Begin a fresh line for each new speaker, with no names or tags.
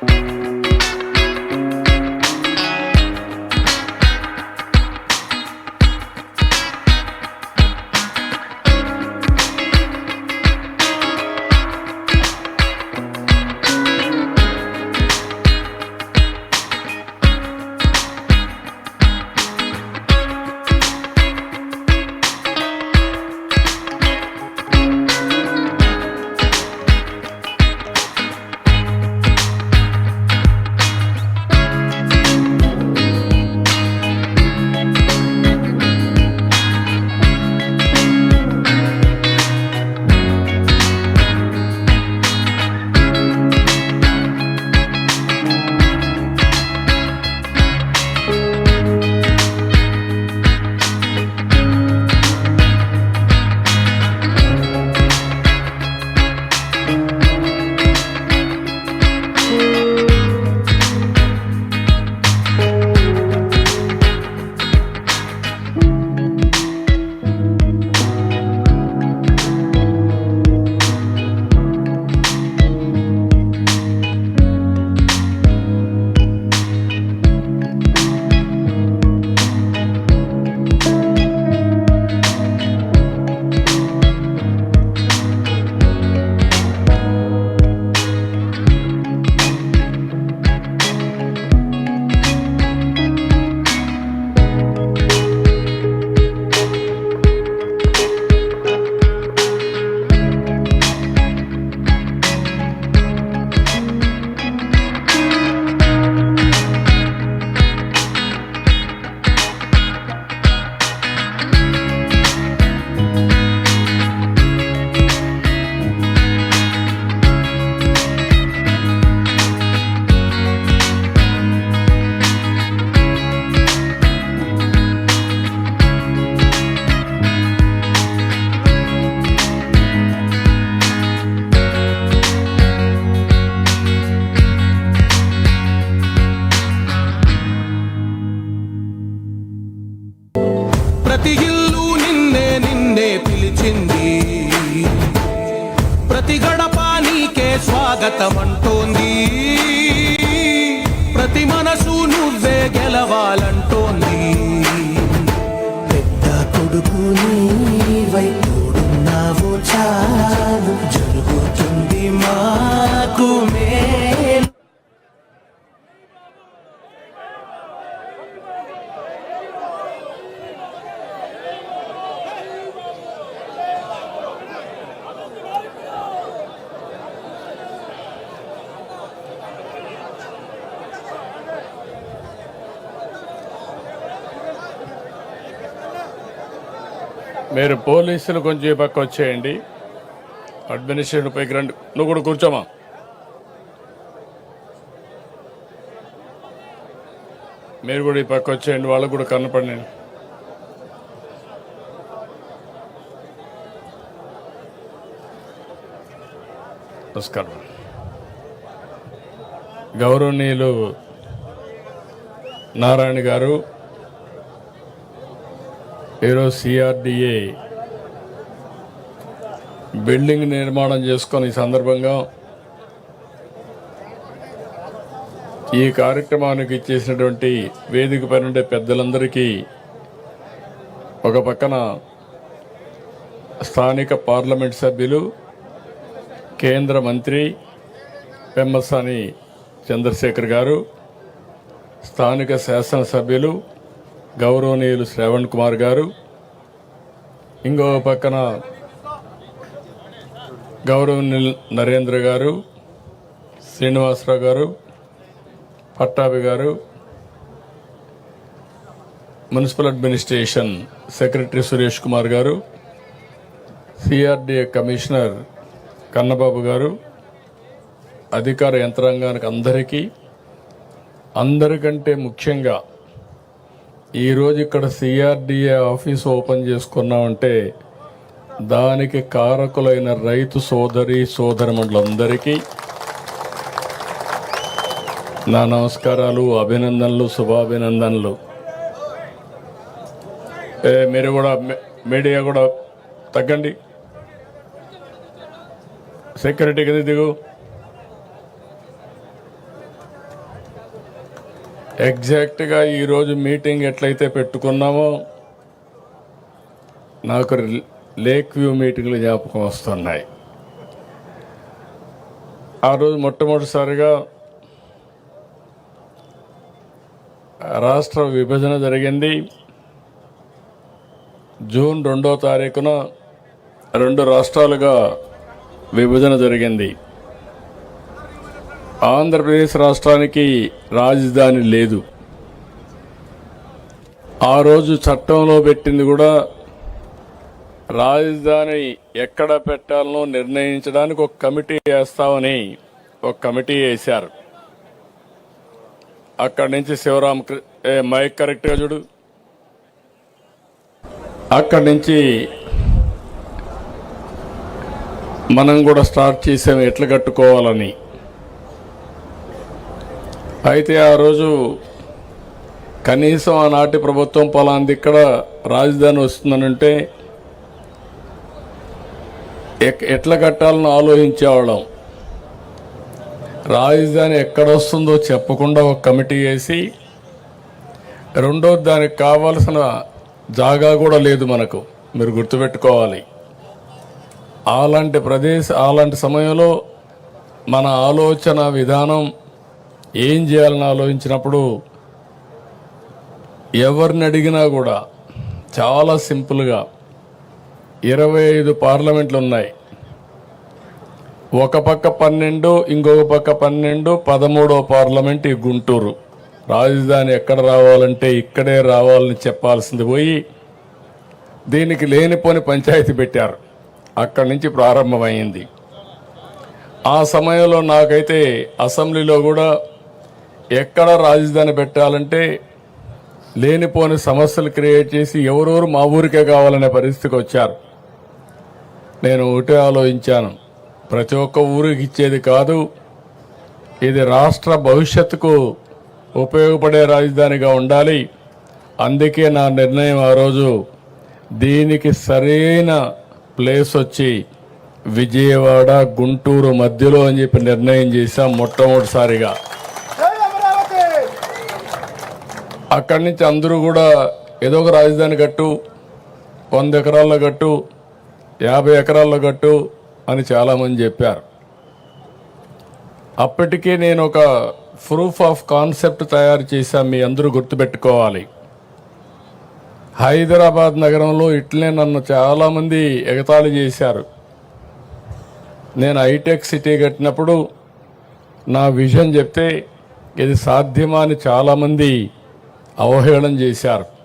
ప్రతి స్వాగతమంటోంది. ప్రతి మనసు
మీరు పోలీసులు కొంచెం పక్క వచ్చేయండి. అడ్మినిస్ట్రేషన్ పైకి రండి. నువ్వు కూడా కూర్చోమా? మీరు కూడా ఈ పక్క వచ్చేయండి. వాళ్ళకు కూడా కనపడి నమస్కారం. గౌరవనీయులు నారాయణ గారు ఈరోజు సిఆర్డిఏ బిల్డింగ్ నిర్మాణం చేసుకొని ఈ సందర్భంగా ఈ కార్యక్రమానికి ఇచ్చేసినటువంటి వేదిక పైన ఉండే పెద్దలందరికీ ఒక పక్కన స్థానిక పార్లమెంట్ సభ్యులు కేంద్ర మంత్రి పెమ్మసాని చంద్రశేఖర్ గారు స్థానిక శాసనసభ్యులు గౌరవనీయులు శ్రవణ్ కుమార్ గారు ఇంకో పక్కన గౌరవనీయులు నరేంద్ర గారు శ్రీనివాసరావు గారు పట్టాభి గారు municipal administration secretary Suresh Kumar గారు సిఆర్డీఏ కమిషనర్ కన్నబాబు గారు అధికార యంత్రాంగానికి అందరికీ అందరికంటే ముఖ్యంగా ఈరోజు ఇక్కడ సిఆర్డిఏ ఆఫీస్ ఓపెన్ చేసుకున్నామంటే దానికి కారకులైన రైతు సోదరి సోదరములందరికీ నా నమస్కారాలు అభినందనలు శుభాభినందనలు. మీరు కూడా మీడియా కూడా తగ్గండి. సెక్యూరిటీ కింద దిగు? ఎగ్జాక్ట్గా ఈరోజు మీటింగ్ ఎట్లయితే పెట్టుకున్నామో నాకు లేక్ వ్యూ మీటింగ్లు జ్ఞాపకం వస్తున్నాయి. ఆ రోజు మొట్టమొదటిసారిగా రాష్ట్ర విభజన జరిగింది. జూన్ రెండో తారీఖున రెండు రాష్ట్రాలుగా విభజన జరిగింది. ఆంధ్రప్రదేశ్ రాష్ట్రానికి రాజధాని లేదు. ఆ రోజు చట్టంలో పెట్టింది కూడా రాజధాని ఎక్కడ పెట్టాలనో నిర్ణయించడానికి ఒక కమిటీ వేస్తామని ఒక కమిటీ వేశారు. అక్కడి నుంచి శివరామ కృ- మైక్ కరెక్ట్గా చూడు. అక్కడి నుంచి మనం కూడా స్టార్ట్ చేసాము ఎట్లా కట్టుకోవాలని. అయితే ఆ రోజు కనీసం ఆనాటి ప్రభుత్వం పలాంది ఇక్కడ రాజధాని వస్తుందనంటే ఎక్- ఎట్లా కట్టాలని ఆలోచించేవాళ్ళం. రాజధాని ఎక్కడ వస్తుందో చెప్పకుండా ఒక కమిటీ వేసి రెండో దానికి కావాల్సిన జాగా కూడా లేదు మనకు మీరు గుర్తుపెట్టుకోవాలి. అలాంటి ప్రదేశ అలాంటి సమయంలో మన ఆలోచన విధానం ఏం చేయాలని ఆలోచించినప్పుడు ఎవరిని అడిగినా కూడా చాలా సింపుల్గా ఇరవై ఐదు పార్లమెంట్లు ఉన్నాయి. ఒక పక్క పన్నెండు ఇంకొక పక్క పన్నెండు పదమూడో పార్లమెంట్ ఈ గుంటూరు. రాజధాని ఎక్కడ రావాలంటే ఇక్కడే రావాలని చెప్పాల్సింది పోయి దీనికి లేనిపోని పంచాయతీ పెట్టారు. అక్కడి నుంచి ప్రారంభమైంది. ఆ సమయంలో నాకైతే అసెంబ్లీలో కూడా ఎక్కడ రాజధాని పెట్టాలంటే లేనిపోని సమస్యలు క్రియేట్ చేసి ఎవరెవరు మా ఊరికే కావాలనే పరిస్థితికి వచ్చారు. నేను ఒకటే ఆలోచించాను. ప్రతి ఒక్క ఊరికి ఇచ్చేది కాదు ఇది రాష్ట్ర భవిష్యత్తుకు ఉపయోగపడే రాజధానిగా ఉండాలి. అందుకే నా నిర్ణయం ఆ రోజు దీనికి సరైన ప్లేస్ వచ్చి విజయవాడ గుంటూరు మధ్యలో అని చెప్పి నిర్ణయం చేశాం మొట్టమొదటిసారిగా. అక్కడి నుంచి అందరూ కూడా ఏదో ఒక రాజధాని కట్టు వంద ఎకరాల్లో కట్టు యాభై ఎకరాల్లో కట్టు అని చాలామంది చెప్పారు. అప్పటికే నేను ఒక ప్రూఫ్ ఆఫ్ కాన్సెప్ట్ తయారు చేశాను మీ అందరూ గుర్తుపెట్టుకోవాలి. హైదరాబాద్ నగరంలో ఇట్లే నన్ను చాలామంది ఎగతాళి చేశారు. నేను హైటెక్ సిటీ కట్టినప్పుడు నా విజన్ చెప్తే ఇది సాధ్యమా అని చాలామంది అవహేళన చేశారు.